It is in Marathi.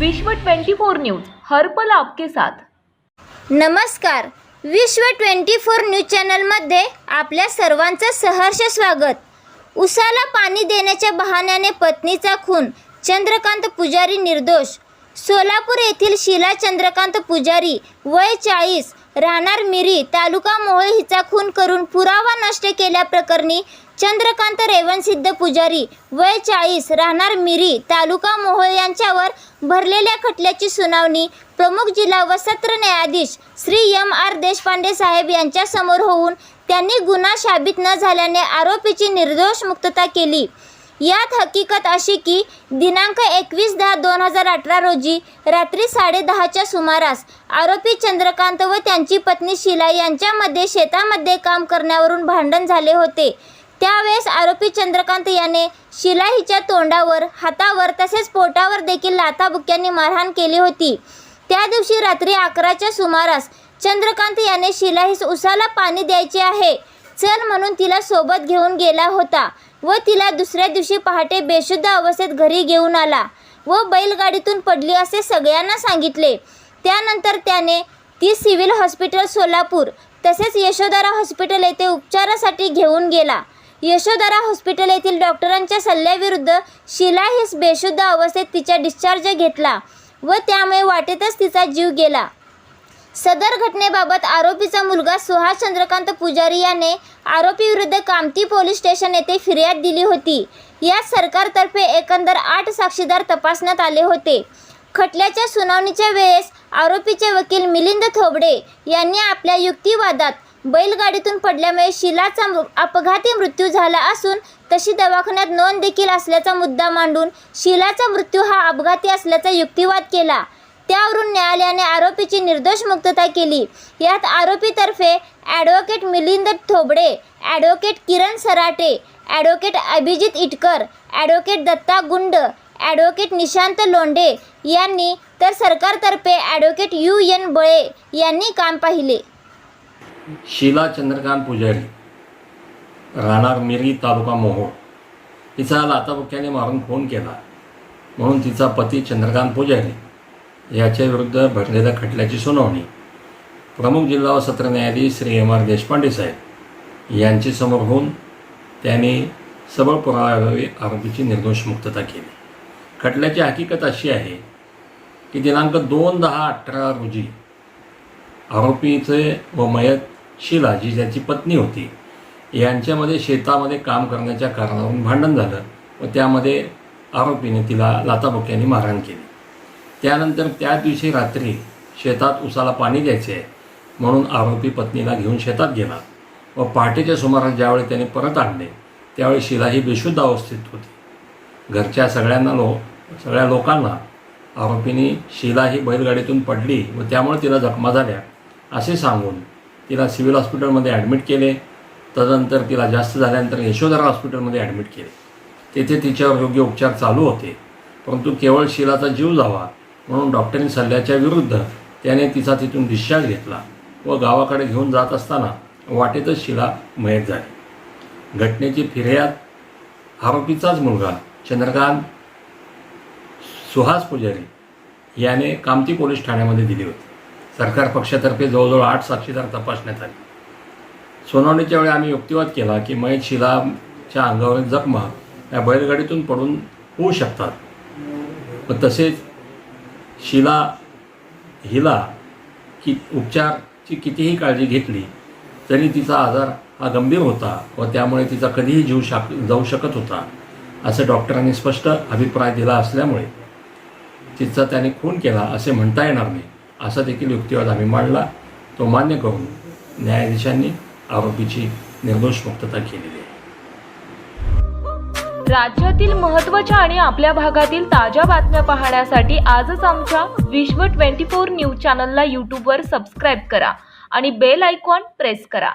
विश्व 24 न्यूज हर पल आपके साथ. नमस्कार. विश्व ट्वेंटी फोर न्यूज चॅनलमध्ये आपल्या सर्वांचं सहर्ष स्वागत. उसाला पाणी देण्याच्या बहाण्याने पत्नीचा खून चंद्रकांत पुजारी निर्दोष. सोलापूर येथील शीला चंद्रकांत पुजारी वय चाळीस राहणार मिरी तालुका मोहोळ हिचा खून करून पुरावा नष्ट केल्याप्रकरणी चंद्रकांत रेवणसिद्ध पुजारी वय चाळीस राहणार मिरी तालुका मोहोळ यांच्यावर भरलेल्या खटल्याची सुनावणी प्रमुख जिल्हा व सत्र न्यायाधीश श्री एम आर देशपांडे साहेब यांच्यासमोर होऊन त्यांनी गुन्हा साबित न झाल्याने आरोपीची निर्दोष मुक्तता केली. यात हकीकत अशी की दिनांक एकवीस दहा दोन हजार अठरा रोजी रात्री साडेदहाच्या सुमारास आरोपी चंद्रकांत व त्यांची पत्नी शिला यांच्यामध्ये शेतामध्ये काम करण्यावरून भांडण झाले होते. त्यावेळेस आरोपी चंद्रकांत याने शिला हिच्या तोंडावर हातावर तसेच पोटावर देखील लाथाबुक्यांनी मारहाण केली होती. त्या दिवशी रात्री अकराच्या सुमारास चंद्रकांत याने शिला हिस उसाला पाणी द्यायचे आहे. चल म्हणून तिला सोबत घेऊन गेला होता व तिला दुसऱ्या दिवशी पहाटे बेशुद्ध अवस्थेत घरी घेऊन आला व बैलगाडीतून पडली असे सगळ्यांना सांगितले. त्यानंतर त्याने ती सिव्हिल हॉस्पिटल सोलापूर तसेच यशोदारा हॉस्पिटल येथे उपचारासाठी घेऊन गेला. यशोधरा हॉस्पिटल येथील डॉक्टरांच्या सल्ल्याविरुद्ध शिला हिस बेशुद्ध अवस्थेत तिचा डिस्चार्ज घेतला व त्यामुळे वाटेतच तिचा जीव गेला. सदर घटनेबाबत आरोपीचा मुलगा सुहास चंद्रकांत पुजारी याने आरोपीविरुद्ध कामती पोलीस स्टेशन येथे फिर्याद दिली होती. यात सरकारतर्फे एकंदर आठ साक्षीदार तपासण्यात आले होते. खटल्याच्या सुनावणीच्या वेळेस आरोपीचे वकील मिलिंद थोबडे यांनी आपल्या युक्तिवादात बैलगाडीतून पडल्यामुळे शिलाचा मृ- अपघाती मृत्यू झाला असून तशी दवाखान्यात नोंद देखील असल्याचा मुद्दा मांडून शिलाचा मृत्यू हा अपघाती असल्याचा युक्तिवाद केला. त्यावरून न्यायालयाने आरोपीची निर्दोष मुक्तता केली. यात आरोपीतर्फे advocate Milind Thobde advocate Kiran Sarate advocate Abhijit Itkar advocate Datta Gund advocate Nishant Londhe यांनी तर सरकारतर्फे ॲडव्होकेट यू एन बळे यांनी काम पाहिले. शीला चंद्रकांत पुजारी राहणार मिरी तालुका मोहोळ. तिचा लाताबुक्याने मारून फोन केला. म्हणून तिचा पती चंद्रकांत पुजारी याच्या विरुद्ध भरलेल्या खटल्याची सुनावणी. प्रमुख जिल्हा व सत्र न्यायाधीश श्री एम आर देशपांडे साहेब यांची समोर होऊन त्यांनी सबळ पुराव्यावे आरोपीची निर्दोष मुक्तता केली. खटल्याची हकीकत अशी आहे की दिनांक दोन दहा अठरा रोजी आरोपीचे व मयत शिला जी ज्याची पत्नी होती यांच्यामध्ये शेतामध्ये काम करण्याच्या कारणावरून भांडण झालं व त्यामध्ये आरोपीने तिला लाताबुक्याने मारहाण केली. त्यानंतर त्या दिवशी रात्री शेतात उसाला पाणी द्यायचे आहे म्हणून आरोपी पत्नीला घेऊन शेतात गेला व पहाटेच्या सुमारास ज्यावेळी त्याने परत आणले त्यावेळी शिला ही बेशुद्ध अवस्थेत होती. घरच्या सगळ्यांना लो सगळ्या लोकांना आरोपीने शिला ही बैलगाडीतून पडली व त्यामुळे तिला जखमा झाल्या असे सांगून तिला सिव्हिल हॉस्पिटलमध्ये ॲडमिट केले. तदनंतर तिला जास्त झाल्यानंतर यशोधरा हॉस्पिटलमध्ये ॲडमिट केले. तेथे तिच्यावर योग्य उपचार चालू होते. परंतु केवळ शिलाचा जीव जावा म्हणून डॉक्टरांनी सल्ल्याच्या विरुद्ध त्याने तिचा तिथून डिस्चार्ज घेतला व गावाकडे घेऊन जात असताना वाटेतच शिला मयत झाली. घटनेची फिर्याद आरोपीचाच मुलगा चंद्रकांत सुहास पुजारी याने कामती पोलीस ठाण्यामध्ये दिली होती. सरकार पक्षातर्फे जवळजवळ आठ साक्षीदार तपासण्यात आले. सुनावणीच्या वेळी आम्ही युक्तिवाद केला की मयत शिलाच्या अंगावरील जखमा या बैलगाडीतून पडून होऊ शकतात. व तसेच शिला हिला की उपचारची कितीही काळजी घेतली तरी तिचा आजार हा गंभीर होता व त्यामुळे तिचा कधीही जीव शाक जाऊ शकत होता असं डॉक्टरांनी स्पष्ट अभिप्राय दिला असल्यामुळे. तिचा त्याने खून केला असे म्हणता येणार नाही. असा देखील युक्तिवाद आम्ही मांडला. तो मान्य करून न्यायाधीशांनी आरोपीची निर्दोष मुक्तता केलेली आहे. राज्यातील महत्त्वाच्या आणि आपल्या भागातील ताज्या बातम्या पाहण्यासाठी आजच आमच्या विश्व 24 न्यूज चॅनलला यूट्यूबवर सबस्क्राईब करा आणि बेल आयकॉन प्रेस करा.